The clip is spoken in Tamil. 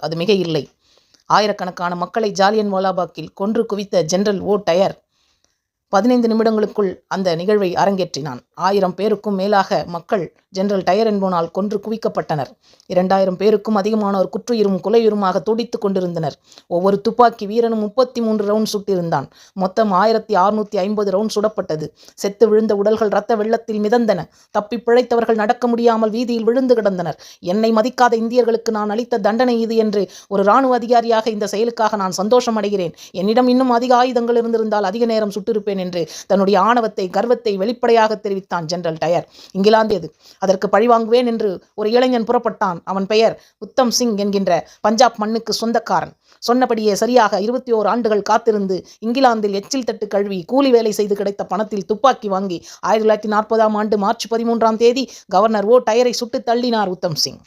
அது மிக இல்லை. ஆயிரக்கணக்கான மக்களை ஜாலியன் வாலாபாக்கில் கொன்று குவித்த ஜெனரல் ஓ டயர் பதினைந்து நிமிடங்களுக்குள் அந்த நிகழ்வை அரங்கேற்றினான். ஆயிரம் பேருக்கும் மேலாக மக்கள் ஜெனரல் டயர் என்போனால் கொன்று குவிக்கப்பட்டனர். இரண்டாயிரம் பேருக்கும் அதிகமானோர் குற்றுயிரும் கொலையுருமாக துடித்து கொண்டிருந்தனர். ஒவ்வொரு துப்பாக்கி வீரனும் முப்பத்தி மூன்று ரவுண்ட் சுட்டிருந்தான். மொத்தம் ஆயிரத்தி அறுநூத்தி ஐம்பது ரவுண்ட் சுடப்பட்டது. செத்து விழுந்த உடல்கள் இரத்த வெள்ளத்தில் மிதந்தன. தப்பி பிழைத்தவர்கள் நடக்க முடியாமல் வீதியில் விழுந்து கிடந்தனர். என்னை மதிக்காத இந்தியர்களுக்கு நான் அளித்த தண்டனை இது என்று ஒரு இராணுவ அதிகாரியாக இந்த செயலுக்காக நான் சந்தோஷம் அடைகிறேன் என்னிடம் இன்னும் அதிக ஆயுதங்கள் இருந்திருந்தால் அதிக நேரம் சுட்டிருப்பேன் என்று தன்னுடைய ஆணவத்தை கர்வத்தை வெளிப்படையாக தெரிவித்தான் ஜெனரல் டயர். இங்கிலாந்தியது அதற்கு பழிவாங்குவேன் என்று ஒரு இளைஞன் புறப்பட்டான். அவன் பெயர் உத்தம் சிங் என்கின்ற பஞ்சாப் மண்ணுக்கு சொந்தக்காரன். சொன்னபடியே சரியாக இருபத்தி ஓர் ஆண்டுகள் காத்திருந்து இங்கிலாந்தில் எச்சில் தட்டு கழுவி கூலி வேலை செய்து கிடைத்த பணத்தில் துப்பாக்கி வாங்கி ஆயிரத்தி தொள்ளாயிரத்தி நாற்பதாம் ஆண்டு மார்ச் பதிமூன்றாம் தேதி கவர்னர் ஓ டயரை சுட்டு தள்ளினார் உத்தம் சிங்.